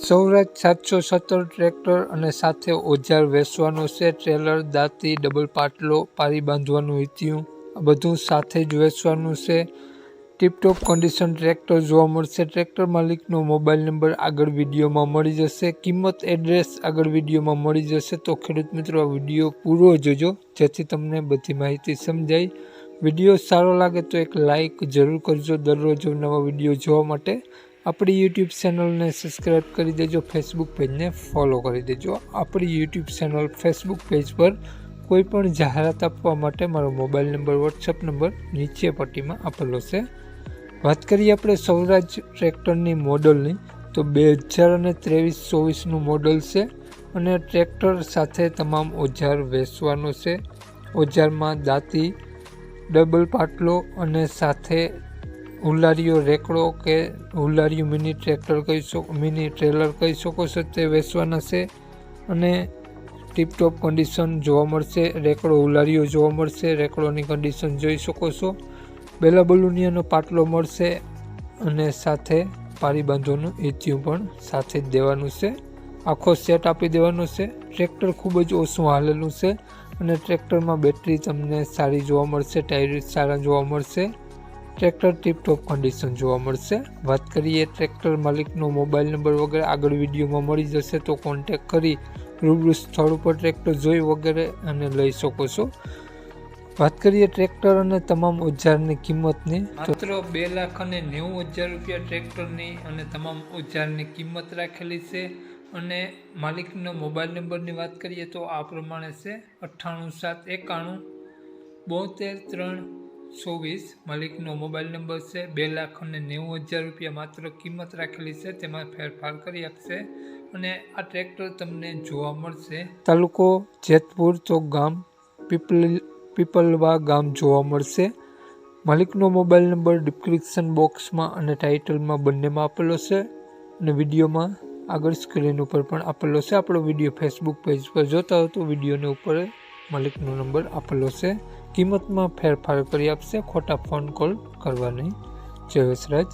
સૌરાજ સાતસો સત્તર ટ્રેક્ટર અને સાથે ઓજાર વેચવાનો છે. ટ્રેલર, દાંતી, ડબલ પાટલો, પારી બાંધવાનું હિત્યું આ બધું સાથે જ વેચવાનું છે. ટીપટોપ કન્ડિશન ટ્રેક્ટર જોવા મળશે. ટ્રેક્ટર માલિકનો મોબાઈલ નંબર આગળ વિડીયોમાં મળી જશે. કિંમત, એડ્રેસ આગળ વિડીયોમાં મળી જશે. તો ખેડૂત મિત્રો, આ વીડિયો પૂરો જોજો. જેથી તમને બધી માહિતી સમજાય. વીડિયો સારો લાગે તો એક લાઈક જરૂર કરજો દરરોજ નવા વીડિયો જોવા માટે. આપણી યુટ્યુબ ચેનલને સબસ્ક્રાઈબ કરી દેજો ફેસબુક પેજને ફોલો કરી દેજો. આપણી યુટ્યુબ ચેનલ ફેસબુક પેજ પર કોઈ પણ જાહેરાત આપવા માટે મારો મોબાઈલ નંબર વોટ્સઅપ નંબર નીચે પટ્ટીમાં આપેલો છે. વાત કરીએ આપણે સૌરાજ ટ્રેક્ટરની મોડલની તો બે હજાર અને ત્રેવીસ ચોવીસનું મોડલ છે અને ટ્રેક્ટર સાથે તમામ ઓજાર વેચવાનો છે. ઓજારમાં દાંતી ડબલ પાટલો અને સાથે હુલારીઓ રેકડો કે હુલારીઓ મિની ટ્રેક્ટર કહી શકો, મિની ટ્રેલર કહી શકો છો, તે વેચવાના છે. અને ટીપટોપ કન્ડિશન જોવા મળશે, રેકડો હુલારીઓ જોવા મળશે, રેકડોની કન્ડિશન જોઈ શકો છો. બેલા બલુનિયાનો પાટલો મળશે અને સાથે પારી બાંધવાનું એથિયું પણ સાથે જ દેવાનું છે. આખો સેટ આપી દેવાનો છે. ટ્રેક્ટર ખૂબ જ ઓછું હાલેલું છે. અને ટ્રેક્ટરમાં બેટરી તમને સારી જોવા મળશે, ટાયર સારા જોવા મળશે, ટ્રેક્ટર ટીપટોપ કન્ડિશન જોવા મળશે. વાત કરીએ ટ્રેક્ટર માલિકનો મોબાઈલ નંબર વગેરે, આગળ વિડીયોમાં મળી જશે તો કોન્ટેક કરી રૂબરૂ સ્થળ ઉપર ટ્રેક્ટર જોઈ વગેરે અને લઈ શકો છો. વાત કરીએ ટ્રેક્ટર અને તમામ ઓજારની કિંમતની. માત્ર બે લાખ અને નેવું હજાર રૂપિયા ટ્રેક્ટરની અને તમામ ઓજારની કિંમત રાખેલી છે. અને માલિકનો મોબાઈલ નંબરની વાત કરીએ તો આ પ્રમાણે છે અઠ્ઠાણું સાત એકાણું બોતેર ત્રણ ચોવીસ. માલિકનો મોબાઈલ નંબર છે બે લાખ અને નેવું હજાર રૂપિયા માત્ર કિંમત રાખેલી છે, તેમાં ફેરફાર કરી આપશે અને આ ટ્રેક્ટર તમને જોવા મળશે. તાલુકો જેતપુર તો ગામ પીપલ પીપલવા ગામ જોવા મળશે. માલિકનો મોબાઈલ નંબર ડિસ્ક્રિપ્શન બોક્સમાં અને ટાઇટલમાં બંનેમાં આપેલો છે અને વિડીયોમાં આગળ સ્ક્રીન ઉપર પણ આપેલો છે. આપણો વીડિયો ફેસબુક પેજ પર જોતા હો તો વિડીયોને ઉપર માલિકનો નંબર આપેલો છે. કિંમતમાં ફેરફાર કરી આપશે. ખોટા ફોન કોલ કરવા નહીં જય વસરાજ